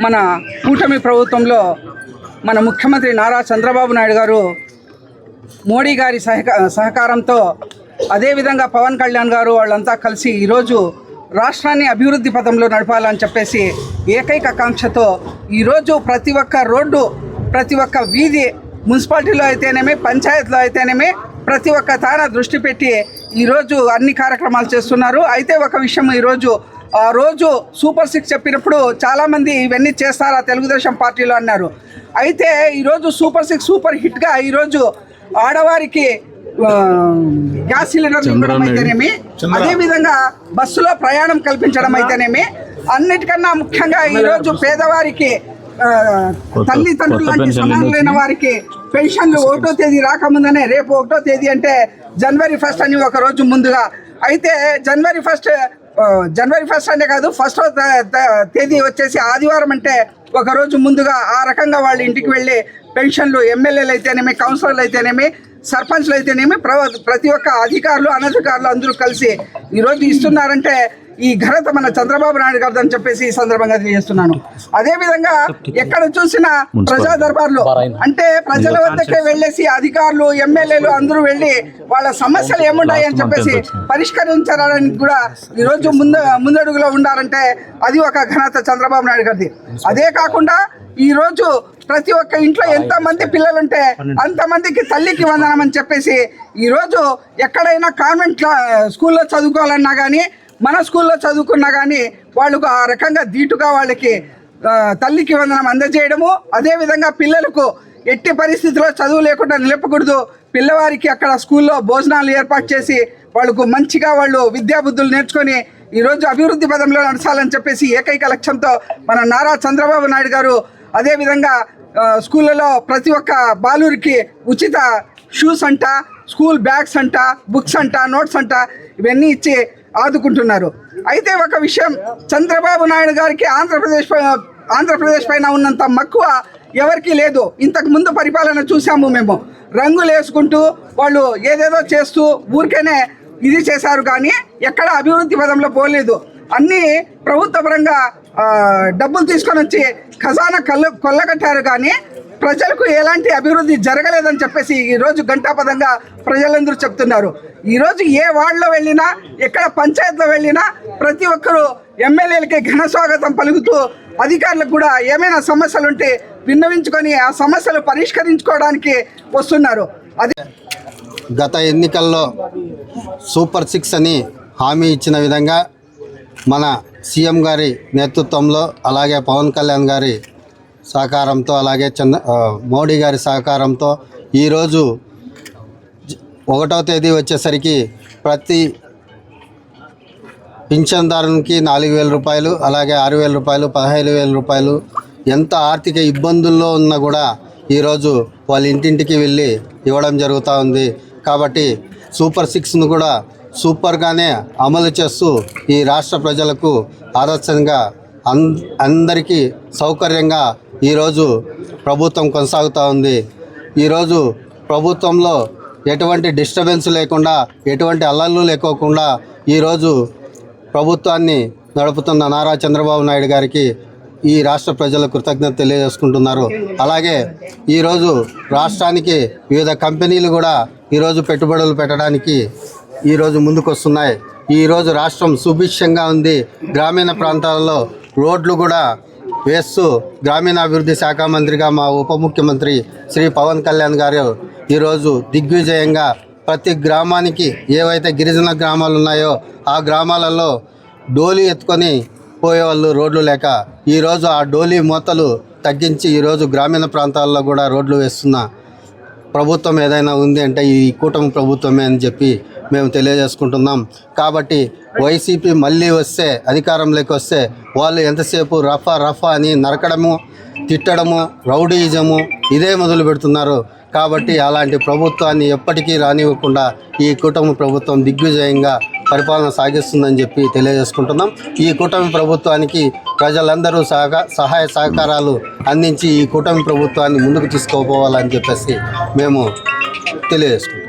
మన కూటమి ప్రభుత్వంలో మన ముఖ్యమంత్రి నారా చంద్రబాబు నాయుడు గారు మోడీ గారి సహక సహకారంతో అదేవిధంగా పవన్ కళ్యాణ్ గారు వాళ్ళంతా కలిసి ఈరోజు రాష్ట్రాన్ని అభివృద్ధి పథంలో నడపాలని చెప్పేసి ఏకైక కాంక్షతో ఈరోజు ప్రతి ఒక్క రోడ్డు ప్రతి ఒక్క వీధి మున్సిపాలిటీలో అయితేనేమి పంచాయతీలో అయితేనేమి ప్రతి ఒక్క తాన దృష్టి పెట్టి ఈరోజు అన్ని కార్యక్రమాలు చేస్తున్నారు. అయితే ఒక విషయం ఈరోజు ఆ రోజు సూపర్ సిక్స్ చెప్పినప్పుడు చాలామంది ఇవన్నీ చేస్తారా తెలుగుదేశం పార్టీలో అన్నారు. అయితే ఈరోజు సూపర్ సిక్స్ సూపర్ హిట్గా ఈరోజు ఆడవారికి గ్యాస్ సిలిండర్ ఇవ్వడం అయితేనేమి అదేవిధంగా బస్సులో ప్రయాణం కల్పించడం అయితేనేమి అన్నిటికన్నా ముఖ్యంగా ఈరోజు పేదవారికి తల్లిదండ్రులు లాంటి సమానులైన వారికి పెన్షన్లు ఒకటో తేదీ రాకముందనే రేపు ఒకటో తేదీ అంటే జనవరి ఫస్ట్ అని ఒక రోజు ముందుగా. అయితే జనవరి ఫస్ట్ జనవరి ఫస్ట్ అనే కాదు ఫస్ట్ తేదీ వచ్చేసి ఆదివారం అంటే ఒక రోజు ముందుగా ఆ రకంగా వాళ్ళ ఇంటికి వెళ్ళి పెన్షన్లు ఎమ్మెల్యేలు అయితేనేమి కౌన్సిలర్లు అయితేనేమి సర్పంచ్లు అయితేనేమి ప్ర ప్రతి ఒక్క అధికారులు అనధికారులు అందరూ కలిసి ఈరోజు ఇస్తున్నారంటే ఈ ఘనత మన చంద్రబాబు నాయుడు గారు అని చెప్పేసి ఈ సందర్భంగా తెలియజేస్తున్నాను. అదేవిధంగా ఎక్కడ చూసినా ప్రజా దర్బార్లు అంటే ప్రజల వద్దకే వెళ్ళేసి అధికారులు ఎమ్మెల్యేలు అందరూ వెళ్ళి వాళ్ళ సమస్యలు ఏముంటాయి అని చెప్పేసి పరిష్కరించడానికి కూడా ఈరోజు ముందు ముందడుగులో ఉండాలంటే అది ఒక ఘనత చంద్రబాబు నాయుడు గారిది. అదే కాకుండా ఈ రోజు ప్రతి ఒక్క ఇంట్లో ఎంత మంది పిల్లలుంటే అంతమందికి తల్లికి వందనం అని చెప్పేసి ఈరోజు ఎక్కడైనా కాన్వెంట్ క్లా- స్కూల్లో చదువుకోవాలన్నా కానీ మన స్కూల్లో చదువుకున్నా కానీ వాళ్ళకు ఆ రకంగా ధీటుగా వాళ్ళకి తల్లికి వందనం అందజేయడము అదేవిధంగా పిల్లలకు ఎట్టి పరిస్థితిలో చదువు లేకుండా నిలపకూడదు. పిల్లవారికి అక్కడ స్కూల్లో భోజనాలు ఏర్పాటు చేసి వాళ్ళకు మంచిగా వాళ్ళు విద్యాబుద్ధులు నేర్చుకొని ఈరోజు అభివృద్ధి పదంలో నడచాలని చెప్పేసి ఏకైక లక్ష్యంతో మన నారా చంద్రబాబు నాయుడు గారు అదేవిధంగా స్కూళ్ళలో ప్రతి ఒక్క బాలురికి ఉచిత షూస్ అంట స్కూల్ బ్యాగ్స్ అంట బుక్స్ అంట నోట్స్ అంట ఇవన్నీ ఇచ్చి ఆదుకుంటున్నారు. అయితే ఒక విషయం చంద్రబాబు నాయుడు గారికి ఆంధ్రప్రదేశ్ ఆంధ్రప్రదేశ్ పైన ఉన్నంత మక్కువ ఎవరికీ లేదు. ఇంతకు ముందు పరిపాలన చూసాము మేము. రంగులు వేసుకుంటూ వాళ్ళు ఏదేదో చేస్తూ ఊరికేనే ఇది చేశారు కానీ ఎక్కడ అభివృద్ధి పదంలో పోలేదు. అన్నీ ప్రభుత్వ పరంగా డబ్బులు తీసుకొని వచ్చి ఖజానా కళ్ళు కొల్లగట్టారు కానీ ప్రజలకు ఎలాంటి అభివృద్ధి జరగలేదని చెప్పేసి ఈరోజు గంటాపదంగా ప్రజలందరూ చెప్తున్నారు. ఈరోజు ఏ వార్డులో వెళ్ళినా ఎక్కడ పంచాయతీలో వెళ్ళినా ప్రతి ఒక్కరూ ఎమ్మెల్యేలకి ఘన స్వాగతం పలుకుతూ అధికారులకు కూడా ఏమైనా సమస్యలు ఉంటే విన్నవించుకొని ఆ సమస్యలు పరిష్కరించుకోవడానికి వస్తున్నారు. అదే గత ఎన్నికల్లో సూపర్ సిక్స్ అని హామీ ఇచ్చిన విధంగా మన సీఎం గారి నేతృత్వంలో అలాగే పవన్ కళ్యాణ్ గారి సహకారంతో అలాగే చంద్ర మోడీ గారి సహకారంతో ఈరోజు ఒకటో తేదీ వచ్చేసరికి ప్రతి పింఛన్దారునికి నాలుగు వేల రూపాయలు అలాగే ఆరు వేల రూపాయలు పదహైదు వేల రూపాయలు ఎంత ఆర్థిక ఇబ్బందుల్లో ఉన్నా కూడా ఈరోజు వాళ్ళ ఇంటింటికి వెళ్ళి ఇవ్వడం జరుగుతూ ఉంది. కాబట్టి సూపర్ సిక్స్ను కూడా సూపర్గానే అమలు చేస్తూ ఈ రాష్ట్ర ప్రజలకు ఆదర్శంగా అంద అందరికీ సౌకర్యంగా ఈరోజు ప్రభుత్వం కొనసాగుతూ ఉంది. ఈరోజు ప్రభుత్వంలో ఎటువంటి డిస్టర్బెన్స్ లేకుండా ఎటువంటి అల్లర్లు లేకోకుండా ఈరోజు ప్రభుత్వాన్ని నడుపుతున్న నారా చంద్రబాబు నాయుడు గారికి ఈ రాష్ట్ర ప్రజలు కృతజ్ఞత తెలియజేసుకుంటున్నారు. అలాగే ఈరోజు రాష్ట్రానికి వివిధ కంపెనీలు కూడా ఈరోజు పెట్టుబడులు పెట్టడానికి ఈరోజు ముందుకొస్తున్నాయి. ఈరోజు రాష్ట్రం సుభిక్షంగా ఉంది. గ్రామీణ ప్రాంతాలలో రోడ్లు కూడా వేస్తూ గ్రామీణాభివృద్ధి శాఖ మంత్రిగా మా ఉప ముఖ్యమంత్రి శ్రీ పవన్ కళ్యాణ్ గారు ఈరోజు దిగ్విజయంగా ప్రతి గ్రామానికి ఏవైతే గిరిజన గ్రామాలు ఉన్నాయో ఆ గ్రామాలలో డోలీ ఎత్తుకొని పోయేవాళ్ళు రోడ్లు లేక ఈరోజు ఆ డోలీ మూతలు తగ్గించి ఈరోజు గ్రామీణ ప్రాంతాల్లో కూడా రోడ్లు వేస్తున్న ప్రభుత్వం ఏదైనా ఉంది అంటే ఈ కూటమి ప్రభుత్వమే అని చెప్పి మేము తెలియజేసుకుంటున్నాం. కాబట్టి వైసీపీ మళ్ళీ వస్తే అధికారంలోకి వస్తే వాళ్ళు ఎంతసేపు రఫా రఫా అని నరకడము తిట్టడము రౌడీజము ఇదే మొదలు పెడుతున్నారు. కాబట్టి అలాంటి ప్రభుత్వాన్ని ఎప్పటికీ రానివ్వకుండా ఈ కూటమి ప్రభుత్వం దిగ్విజయంగా పరిపాలన సాగిస్తుందని చెప్పి తెలియజేసుకుంటున్నాం. ఈ కూటమి ప్రభుత్వానికి ప్రజలందరూ సహక సహాయ సహకారాలు అందించి ఈ కూటమి ప్రభుత్వాన్ని ముందుకు తీసుకోపోవాలని చెప్పేసి మేము తెలియజేసుకుంటాం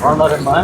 బాగున్నారమ్మా